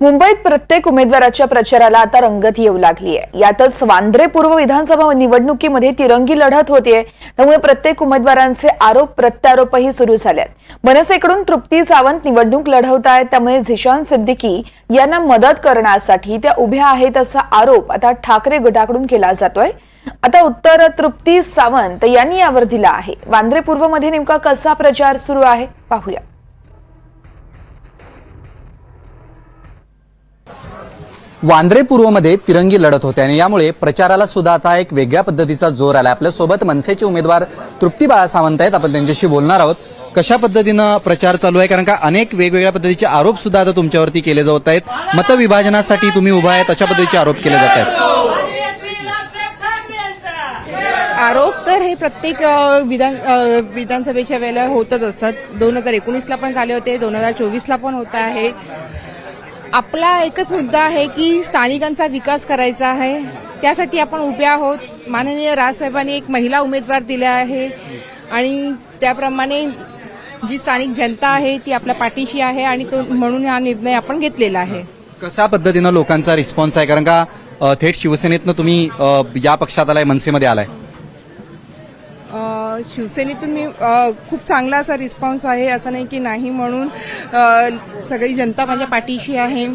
मुंबईत प्रत्येक उमेदवाराच्या प्रचाराला आता रंगत येऊ लागली आहे यातच वांद्रे पूर्व विधानसभा निवडणुकीमध्ये तिरंगी लढत होतीये. त्यामुळे प्रत्येक उमेदवारांचे आरोप प्रत्यारोपही सुरू झालेत. मनसेकडून तृप्ती सावंत निवडणूक लढवत आहेत त्यामुळे झिशान सिद्दीकी यांना मदत करण्यासाठी त्या उभ्या आहेत असा आरोप आता ठाकरे गटाकडून केला जातोय. आता उत्तर तृप्ती सावंत यांनी यावर दिला आहे. वांद्रे पूर्वमध्ये नेमका कसा प्रचार सुरू आहे? पाहूया. वांद्रे पूर्वमध्ये तिरंगी लढत होते आणि यामुळे प्रचाराला सुद्धा आता एक वेगळ्या पद्धतीचा जोर आला आपल्यासोबत मनसेचे उमेदवार तृप्ती बाळा सावंत आहेत. आपण त्यांच्याशी बोलणार आहोत. कशा पद्धतीनं प्रचार चालू आहे? कारण का अनेक वेगवेगळ्या पद्धतीचे आरोप सुद्धा आता तुमच्यावरती केले जात आहेत. मतविभाजनासाठी तुम्ही उभा आहेत अशा पद्धतीचे आरोप केले जात आहेत. आरोप तर हे प्रत्येक विधान विधानसभेच्या वेळेला होतच असतात. दोन हजार एकोणीसला पण झाले होते दोन हजार चोवीसला पण होत आहे. आपला एकच मुद्दा आहे की स्थानिकांचा विकास करायचा आहे. त्यासाठी आपण उभे आहोत. माननीय राजसाहेबांनी एक महिला उमेदवार दिल्या आहे. आणि त्याप्रमाणे जी स्थानिक जनता आहे ती आपल्या पाठीशी आहे आणि तो म्हणून हा निर्णय आपण घेतलेला आहे. कशा पद्धतीनं लोकांचा रिस्पॉन्स आहे? कारण का थेट शिवसेनेतनं तुम्ही या पक्षात आलाय मनसेमध्ये आलाय. शिवसेनेतून मी खूप चांगला असा रिस्पॉन्स आहे. असं नाही की नाही म्हणून सगळी जनता माझ्या पाठीशी आहे.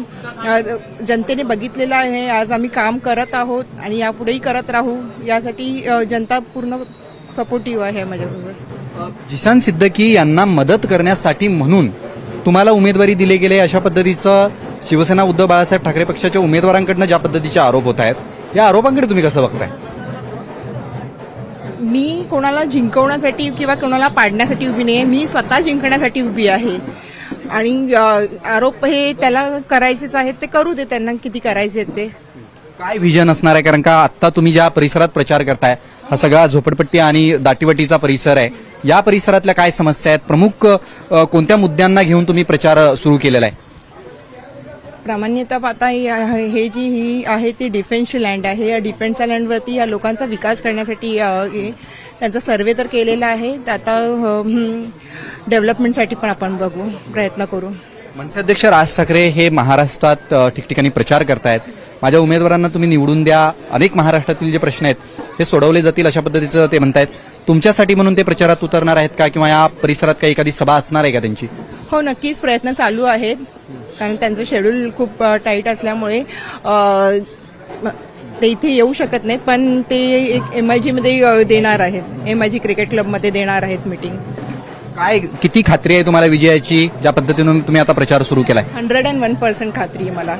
जनतेने बघितलेलं आहे. आज आम्ही काम करत आहोत आणि यापुढेही करत राहू. यासाठी जनता पूर्ण सपोर्टिव्ह आहे माझ्याबरोबर. जिसान सिद्दकी यांना मदत करण्यासाठी म्हणून तुम्हाला उमेदवारी दिली गेली अशा पद्धतीचं शिवसेना उद्धव बाळासाहेब ठाकरे पक्षाच्या उमेदवारांकडनं ज्या पद्धतीचे आरोप होत आहेत या आरोपांकडे तुम्ही कसं बघताय? मी कोणाला जिंकवण्यासाठी किंवा कोणाला पाडण्यासाठी उभी नाही मी स्वतः जिंकण्यासाठी उभी आहे. आणि आरोप हे त्याला करायचेच आहेत ते करू दे त्यांना किती करायचे आहेत ते. काय विजन असणार आहे? कारण का आता तुम्ही ज्या परिसरात प्रचार करताय हा सगळा झोपडपट्टी आणि दाटीवटीचा परिसर आहे. या परिसरातल्या काय समस्या आहेत? प्रमुख कोणत्या मुद्द्यांना घेऊन तुम्ही प्रचार सुरू केलेला आहे? प्रामाण्यतः आता ही- हे जी ही आहे ती डिफेन्सची लँड आहे. या डिफेन्सच्या लँडवरती या लोकांचा विकास करण्यासाठी त्यांचा सर्वे तर केलेला आहे. आता डेव्हलपमेंटसाठी पण आपण बघू प्रयत्न करू. मनसे अध्यक्ष राज ठाकरे हे महाराष्ट्रात ठिकठिकाणी प्रचार करतायत. माझ्या उमेदवारांना तुम्ही निवडून द्या. अनेक महाराष्ट्रातील जे प्रश्न आहेत हे सोडवले जातील अशा पद्धतीचं ते म्हणतायत. तुमच्यासाठी म्हणून ते प्रचारात उतरणार आहेत का? किंवा या परिसरात काही एखादी सभा असणार आहे का त्यांची? हो नक्कीच प्रयत्न चालू आहेत. कारण त्यांचं शेड्यूल खूप टाईट असल्यामुळे ते इथे येऊ शकत नाहीत पण ते एक एम आय जीमध्ये देणार आहेत. एम आय जी क्रिकेट क्लबमध्ये देणार आहेत मीटिंग काय किती खात्री आहे तुम्हाला विजयाची ज्या पद्धतीनं तुम्ही आता प्रचार सुरू केलाय? हंड्रेड अँड वन पर्सेंट खात्री आहे मला.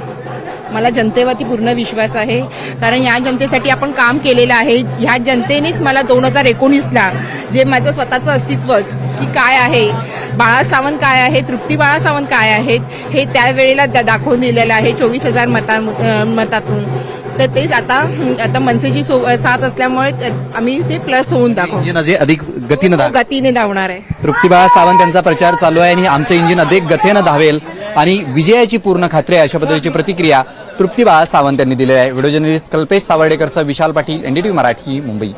मला जनतेवरती पूर्ण विश्वास आहे. कारण या जनतेसाठी आपण काम केलेलं आहे. ह्या जनतेनेच मला दोन हजार एकोणीसला जे माझं स्वतःचं अस्तित्व की काय आहे बाळा सावंत काय आहे? तृप्ती बाळा सावंत काय आहेत? हे त्यावेळेला दा- दाखवून दिलेलं आहे चोवीस हजार मता मतातून. तर तेच आता आता मनसेची सो- साथ असल्यामुळे आम्ही ते प्लस होऊन दाखवू. इंजिन अजय अधिक गतीनं धावेल. गतीने धावणार आहे. तृप्तीबाळा सावंत यांचा प्रचार चालू आहे आणि आमचं इंजिन अधिक गतीनं धावेल आणि विजयाची पूर्ण खात्री आहे अशा पद्धतीची प्रतिक्रिया तृप्तीबाळा सावंत यांनी दिली आहे. व्हिडिओ जर्नलिस्ट कल्पेश सावर्डेकरसह विशाल पाटील एनडीटीव्ही मराठी मुंबई.